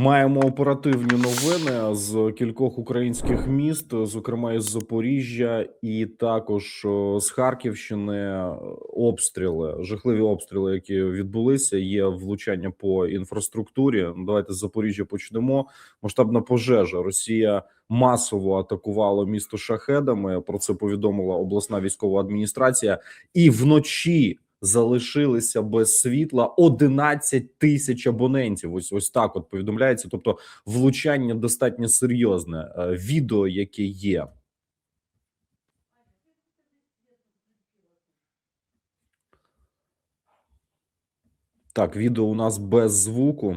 Маємо оперативні новини з кількох українських міст, зокрема із Запоріжжя, і також з Харківщини. Обстріли, жахливі обстріли, які відбулися. Є влучання по інфраструктурі. Давайте з Запоріжжя почнемо. Масштабна пожежа. Росія масово атакувала місто шахедами. Про це повідомила обласна військова адміністрація. І вночі залишилися без світла 11 тисяч абонентів. Ось ось так от повідомляється. Тобто, влучання достатньо серйозне. Е, Відео, яке є. Так, відео у нас без звуку.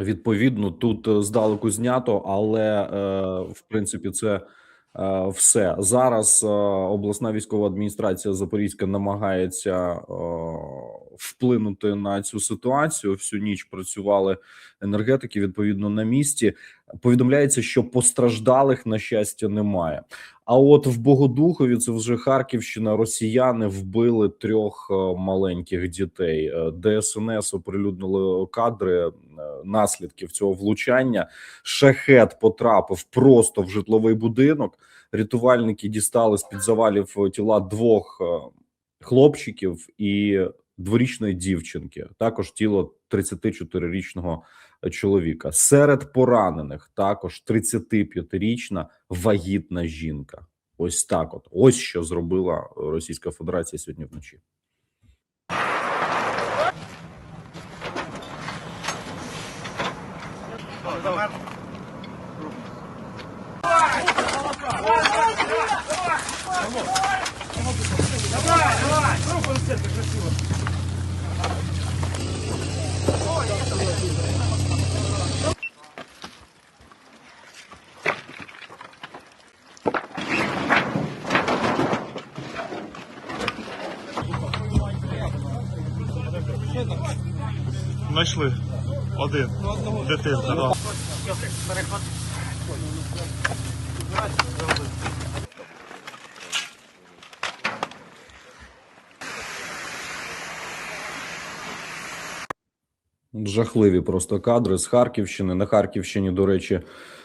Відповідно, тут е, здалеку знято, але е, в принципі це все зараз. Е, обласна військова адміністрація Запорізька намагається е, вплинути на цю ситуацію. Всю ніч працювали енергетики. Відповідно на місці повідомляється, що постраждалих на щастя немає. А от в Богодухові, це вже Харківщина, росіяни вбили трьох е, маленьких дітей. Е, ДСНС оприлюднили кадри е, наслідків цього влучання. Шахет потрапив просто в житловий будинок. Рятувальники дістали з під завалів тіла двох хлопчиків і дворічної дівчинки. Також тіло 34-річного чоловіка. Серед поранених також 35-річна вагітна жінка. Ось так, от ось що зробила Російська Федерація сьогодні вночі. Знайшли один. Дитинка, да. Жахливі просто кадри з Харківщини. На Харківщині, до речі,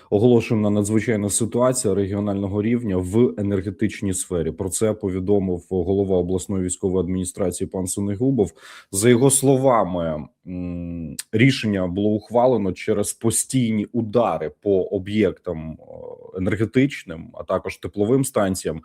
оголошена надзвичайна ситуація регіонального рівня в енергетичній сфері. Про це повідомив голова обласної військової адміністрації пан Синегубов. За його словами, рішення було ухвалено через постійні удари по об'єктам енергетичним, а також тепловим станціям,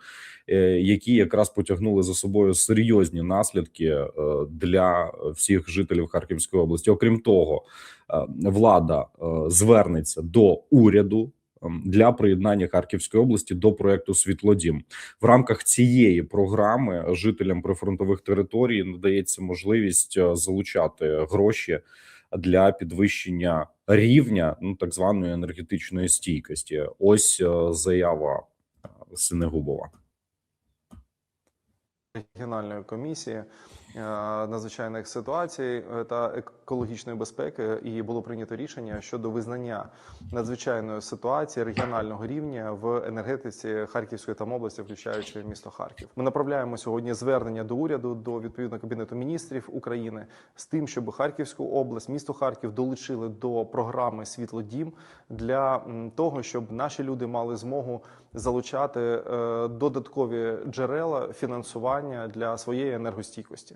е, які якраз потягнули за собою серйозні наслідки е, для всіх жителів Харківської області. Окрім того, е, влада е, звернеться до уряду. ем, Для приєднання Харківської області до проекту Світлодім в рамках цієї програми жителям прифронтових територій надається можливість е, залучати гроші для підвищення рівня ну так званої енергетичної стійкості. Ось е, заява е, Синегубова. регіональної комісії е, надзвичайних ситуацій е, та екологічної безпеки, і було прийнято рішення щодо визнання надзвичайної ситуації регіонального рівня в енергетиці Харківської там області, включаючи місто Харків. Ми направляємо сьогодні звернення до уряду до відповідного кабінету міністрів України з тим, щоб Харківську область, місто Харків долучили до програми Світлодім для того, щоб наші люди мали змогу залучати е, додаткові джерела фінансування для своєї енергостійкості.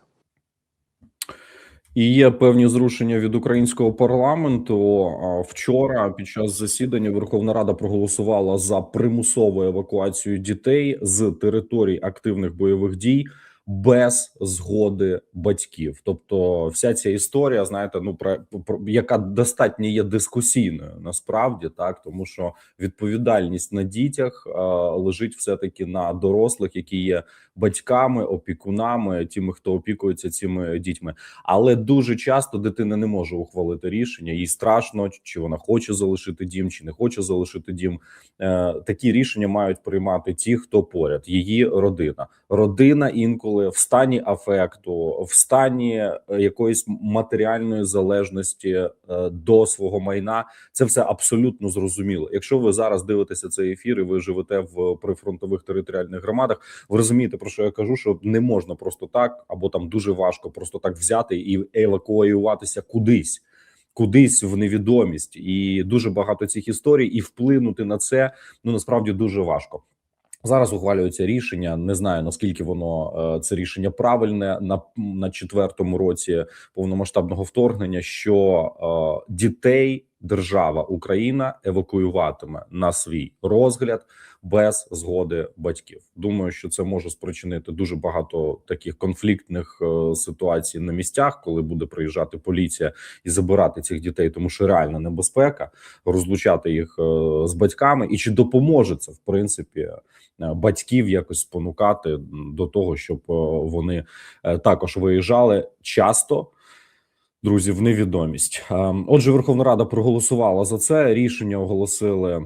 І є певні зрушення від українського парламенту. Вчора під час засідання Верховна Рада проголосувала за примусову евакуацію дітей з територій активних бойових дій без згоди батьків. Тобто, вся ця історія, знаєте, ну про, про яка достатньо є дискусійною насправді, так тому що відповідальність на дітях е, лежить все таки на дорослих, які є батьками, опікунами, тими, хто опікується цими дітьми. Але дуже часто дитина не може ухвалити рішення, їй страшно, чи вона хоче залишити дім, чи не хоче залишити дім. Е, Такі рішення мають приймати ті, хто поряд, її родина. Родина інколи в стані афекту, в стані е, якоїсь матеріальної залежності е, до свого майна. Це все абсолютно зрозуміло. Якщо ви зараз дивитеся цей ефір, і ви живете в прифронтових територіальних громадах, ви розумієте про що я кажу, що не можна просто так, або там дуже важко просто так взяти і евакуюватися кудись. кудись в невідомість, і дуже багато цих історій, і вплинути на це ну насправді дуже важко. Зараз ухвалюється рішення. Не знаю наскільки воно е, це рішення правильне на, на четвертому році повномасштабного вторгнення. Що е, дітей держава Україна евакуюватиме на свій розгляд без згоди батьків. Думаю, що це може спричинити дуже багато таких конфліктних е, ситуацій на місцях, коли буде приїжджати поліція і забирати цих дітей, тому що реальна небезпека розлучати їх е, з батьками, і чи допоможе це в принципі е, батьків якось спонукати до того, щоб вони також виїжджали часто. Друзі, в невідомість. Е, Отже, Верховна Рада проголосувала за це. Рішення оголосили е,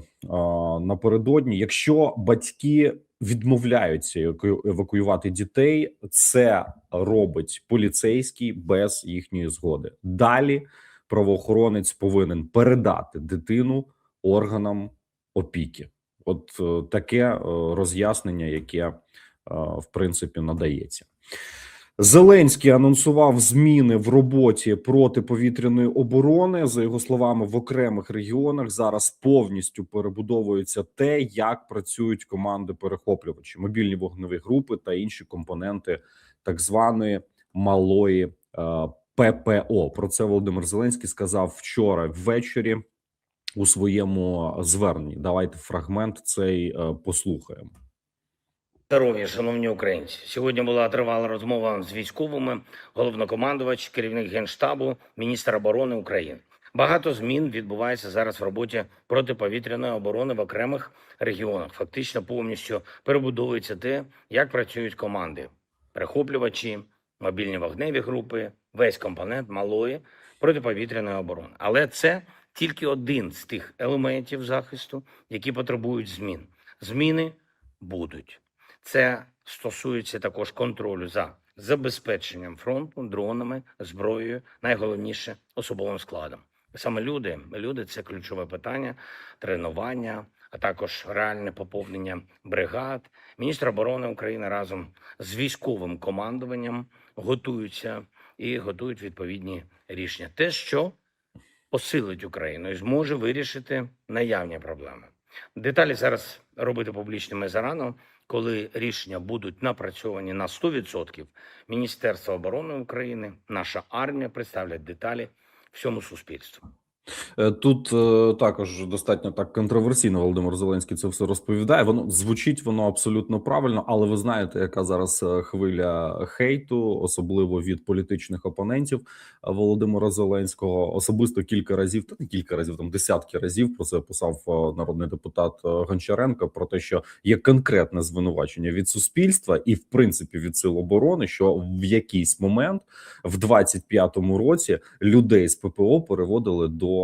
напередодні. Якщо батьки відмовляються еваку- евакуювати дітей, це робить поліцейський без їхньої згоди. Далі правоохоронець повинен передати дитину органам опіки. От е, таке е, роз'яснення, яке в принципі надається. Зеленський анонсував зміни в роботі протиповітряної оборони. За його словами, в окремих регіонах зараз повністю перебудовується те, як працюють команди перехоплювачі, мобільні вогневі групи та інші компоненти так званої малої е, ППО. Про це Володимир Зеленський сказав вчора ввечері у своєму зверненні. Давайте фрагмент цей е, послухаємо. Здоров'я, шановні українці. Сьогодні була тривала розмова з військовими, головнокомандувач, керівник генштабу, міністр оборони України. Багато змін відбувається зараз в роботі протиповітряної оборони в окремих регіонах. Фактично повністю перебудовується те, як працюють команди, перехоплювачі, мобільні вогневі групи, весь компонент малої протиповітряної оборони. Але це тільки один з тих елементів захисту, які потребують змін. Зміни будуть. Це стосується також контролю за забезпеченням фронту дронами, зброєю, найголовніше особовим складом. Саме люди, люди це ключове питання, тренування, а також реальне поповнення бригад. Міністр оборони України разом з військовим командуванням готуються і готують відповідні рішення. Те, що посилить Україну і зможе вирішити наявні проблеми. Деталі зараз робити публічними зарано коли рішення будуть напрацьовані на 100%, Міністерство оборони України, наша армія представлять деталі всьому суспільству. Е, Тут е, також достатньо так контроверсійно Володимир Зеленський це все розповідає. Воно звучить воно абсолютно правильно, але ви знаєте, яка зараз е, хвиля хейту, особливо від політичних опонентів Володимира Зеленського. Особисто кілька разів, та не кілька разів, там десятки разів про це писав народний депутат Гончаренко про те, що є конкретне звинувачення від суспільства і, в принципі, від сил оборони, що в якийсь момент в 25-му році людей з ППО переводили до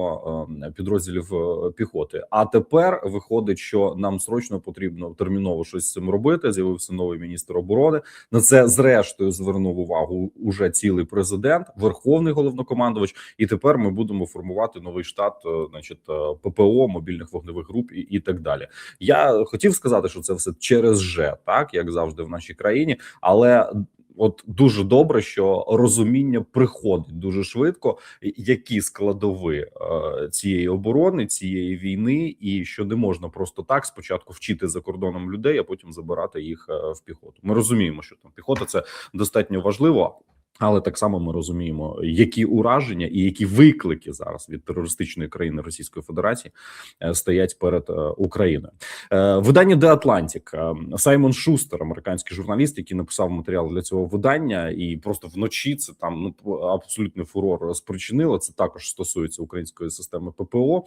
е, підрозділів е, піхоти. А тепер виходить, що нам срочно потрібно терміново щось з цим робити. З'явився новий міністр оборони. На це зрештою звернув увагу уже цілий президент, верховний головнокомандувач. І тепер ми будемо формувати новий штат, е, значить е, ППО, мобільних вогневих груп і, і так далі. Я хотів сказати, що це все через же, так як завжди в нашій країні, але. От дуже добре, що розуміння приходить дуже швидко, які складові е, цієї оборони, цієї війни, і що не можна просто так спочатку вчити за кордоном людей, а потім забирати їх е, в піхоту. Ми розуміємо, що там піхота це достатньо важливо. Але так само ми розуміємо, які ураження і які виклики зараз від терористичної країни Російської Федерації е, стоять перед е, Україною. Е, Видання The Atlantic. Саймон Шустер, американський журналіст, який написав матеріал для цього видання, і просто вночі це там ну абсолютний фурор спричинило. Це також стосується української системи ППО.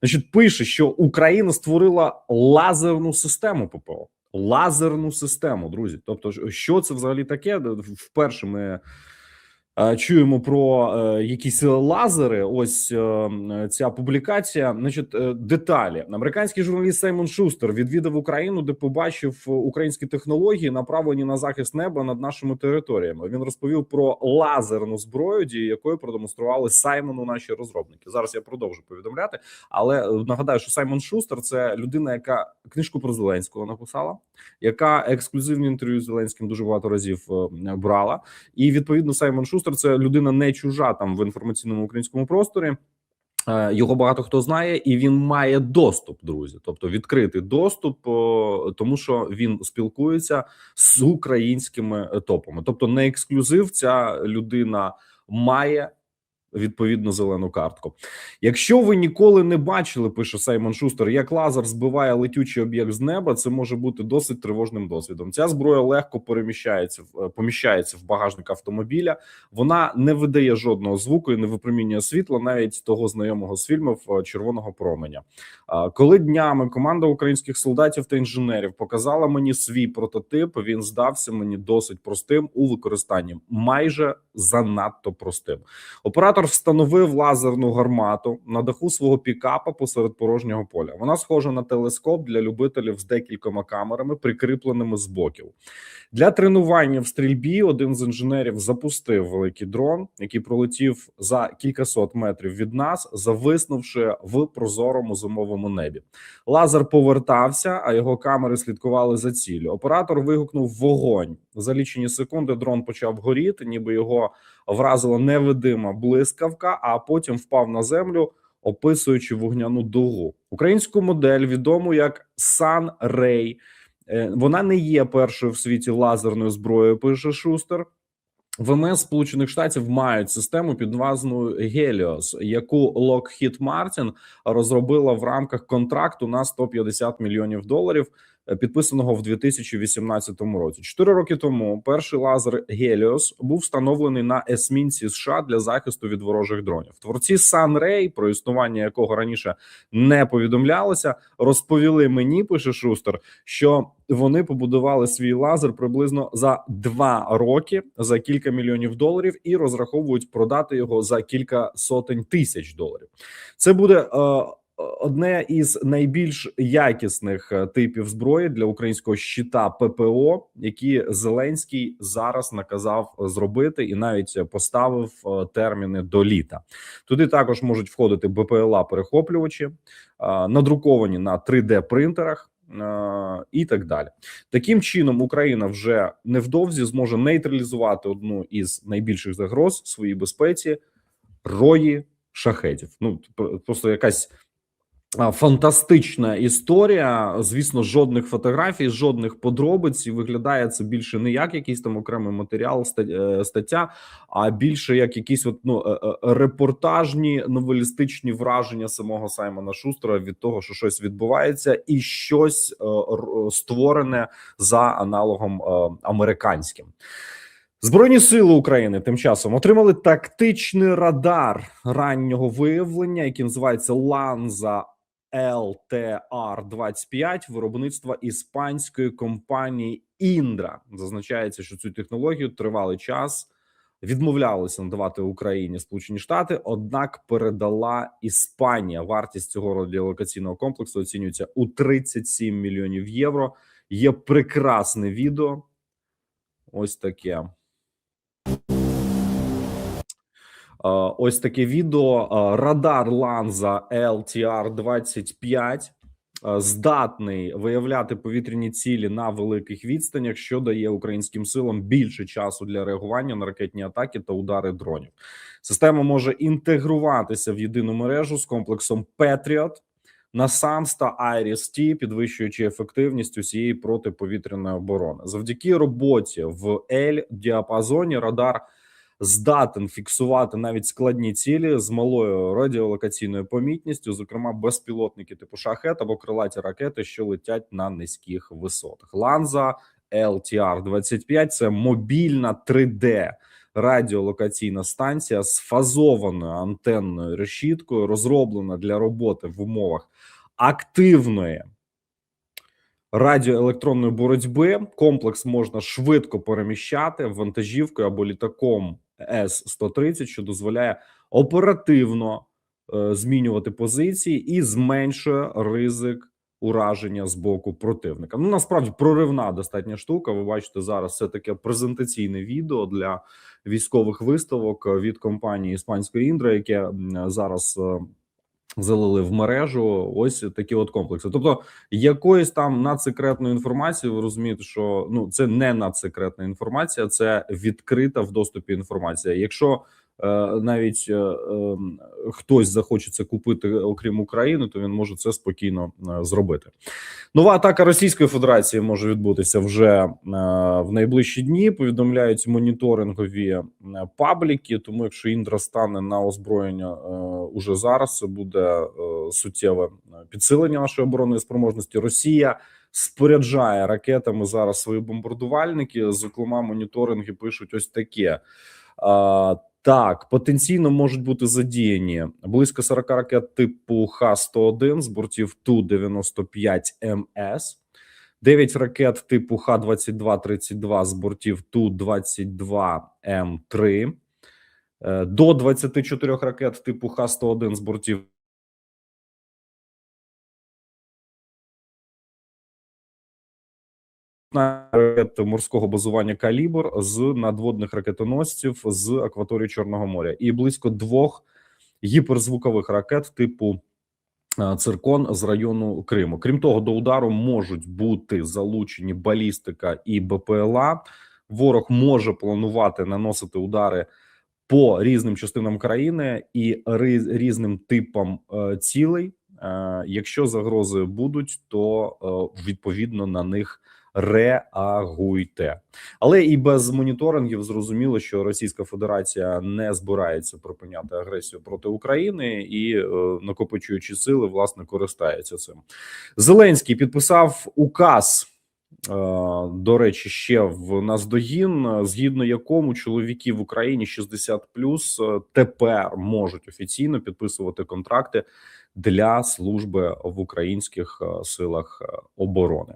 Значить, пише, що Україна створила лазерну систему ППО. Лазерну систему, друзі. Тобто, що це взагалі таке? Вперше ми чуємо про е, якісь лазери. Ось е, ця публікація. Значить, е, деталі. Американський журналіст Саймон Шустер відвідав Україну, де побачив українські технології, направлені на захист неба над нашими територіями. Він розповів про лазерну зброю, дії якої продемонстрували Саймону наші розробники. Зараз я продовжу повідомляти, але е, нагадаю, що Саймон Шустер це людина, яка книжку про Зеленського написала, яка ексклюзивні інтерв'ю з Зеленським дуже багато разів е, брала. І відповідно Саймон Шустер це людина не чужа там в інформаційному українському просторі. Е, Його багато хто знає, і він має доступ, друзі. Тобто відкритий доступ, тому що він спілкується з українськими топами. Тобто, не ексклюзив, ця людина має відповідно зелену картку. Якщо ви ніколи не бачили, пише Саймон Шустер, як лазер збиває летючий об'єкт з неба, це може бути досить тривожним досвідом. Ця зброя легко переміщається е, поміщається в багажник автомобіля. Вона не видає жодного звуку і не випромінює світла, навіть того знайомого з фільмів е, червоного променя. Коли днями команда українських солдатів та інженерів показала мені свій прототип, він здався мені досить простим у використанні, майже занадто простим. Оператор встановив лазерну гармату на даху свого пікапа посеред порожнього поля. Вона схожа на телескоп для любителів з декількома камерами, прикріпленими з боків. Для тренування в стрільбі один з інженерів запустив великий дрон, який пролетів за кількасот метрів від нас, зависнувши в прозорому зимовому небі. Лазер повертався, а його камери слідкували за ціллю. Оператор вигукнув вогонь. За лічені секунди дрон почав горіти, ніби його вразила невидима блискавка, а потім впав на землю, описуючи вогняну дугу. Українську модель відому як Sun Ray. Е, Вона не є першою в світі лазерною зброєю. Пише Шустер. ВМС Сполучених Штатів мають систему під назвою Helios, яку Lockheed Martin розробила в рамках контракту на 150 мільйонів доларів, е, підписаного в 2018 році. Чотири роки тому перший лазер Helios був встановлений на есмінці США для захисту від ворожих дронів. Творці Sunray, про існування якого раніше не повідомлялося, розповіли мені, пише Шустер, що вони побудували свій лазер приблизно за два роки за кілька мільйонів доларів і розраховують продати його за кілька сотень тисяч доларів. Це буде е, одне із найбільш якісних е, типів зброї для українського щита ППО, які Зеленський зараз наказав зробити, і навіть поставив е, терміни до літа. Туди також можуть входити БПЛА перехоплювачі, е, надруковані на 3D принтерах. І так далі, таким чином Україна вже невдовзі зможе нейтралізувати одну із найбільших загроз своїй безпеці рої шахетів. Ну пр- просто якась фантастична історія. Звісно, жодних фотографій, жодних подробиць. Виглядає це більше не як якийсь там окремий матеріал, е, стаття, а більше як якісь от, ну, е, е, репортажні новелістичні враження самого Саймона Шустера від того, що щось відбувається, і щось створене за аналогом американським. Збройні сили України тим часом отримали тактичний радар раннього виявлення, який називається Ланза LTR 25 виробництва іспанської компанії Індра. Зазначається, що цю технологію тривалий час відмовлялися надавати Україні Сполучені Штати, однак передала Іспанія. Вартість цього радіолокаційного комплексу оцінюється у 37 мільйонів євро. Є прекрасне відео. Ось таке. Ось таке відео. Радар Ланза LTR 25 е, здатний виявляти повітряні цілі на великих відстанях, що дає українським силам більше часу для реагування на ракетні атаки та удари дронів. Система може інтегруватися в єдину мережу з комплексом Patriot, NASAMS та IRIS-T, підвищуючи ефективність усієї протиповітряної оборони. Завдяки роботі в L діапазоні радар здатен фіксувати навіть складні цілі з малою радіолокаційною помітністю, зокрема безпілотники типу шахет або крилаті ракети, що летять на низьких висотах. Ланза LTR 25 це мобільна 3D радіолокаційна станція з фазованою антенною решіткою, розроблена для роботи в умовах активної радіоелектронної боротьби. Комплекс можна швидко переміщати вантажівкою або літаком С 130 що дозволяє оперативно е, змінювати позиції і зменшує ризик ураження з боку противника. Ну насправді проривна достатня штука. Ви бачите зараз це таке презентаційне відео для військових виставок від компанії іспанської Індра, яке зараз. Залили в мережу ось такі от комплекси. Тобто, якоїсь там надсекретної інформації, ви розумієте, що ну це не надсекретна інформація, це відкрита в доступі інформація. Якщо навіть е, е, хтось захоче це купити, окрім України, то він може це спокійно е, зробити. Нова атака Російської Федерації може відбутися вже е, в найближчі дні. Повідомляють моніторингові е, пабліки. Тому, якщо Індра стане на озброєння е, уже зараз, це буде е, суттєве е, підсилення нашої оборонної спроможності. Росія споряджає ракетами зараз свої бомбардувальники. Зокрема, моніторинги пишуть ось таке. Так, потенційно можуть бути задіяні близько 40 ракет типу Х-101 з бортів Ту-95МС, 9 ракет типу Х-22-32 з бортів Ту-22М3, е, до 24 ракет типу Х-101 з бортів ракет морського базування калібр з надводних ракетоносців з акваторії Чорного моря і близько двох гіперзвукових ракет типу е, циркон з району Криму. Крім того, до удару можуть бути залучені балістика і БПЛА. Ворог може планувати наносити удари по різним частинам країни і різним типам е, цілей. Е, Якщо загрози будуть, то відповідно на них реагуйте. Але і без моніторингів зрозуміло, що Російська Федерація не збирається припиняти агресію проти України і, е, накопичуючи сили, власне користається цим. Зеленський підписав указ. е, До речі, ще в наздогін, е, згідно якому чоловіки в Україні 60 тепер можуть офіційно підписувати контракти для служби в українських е, силах е, оборони.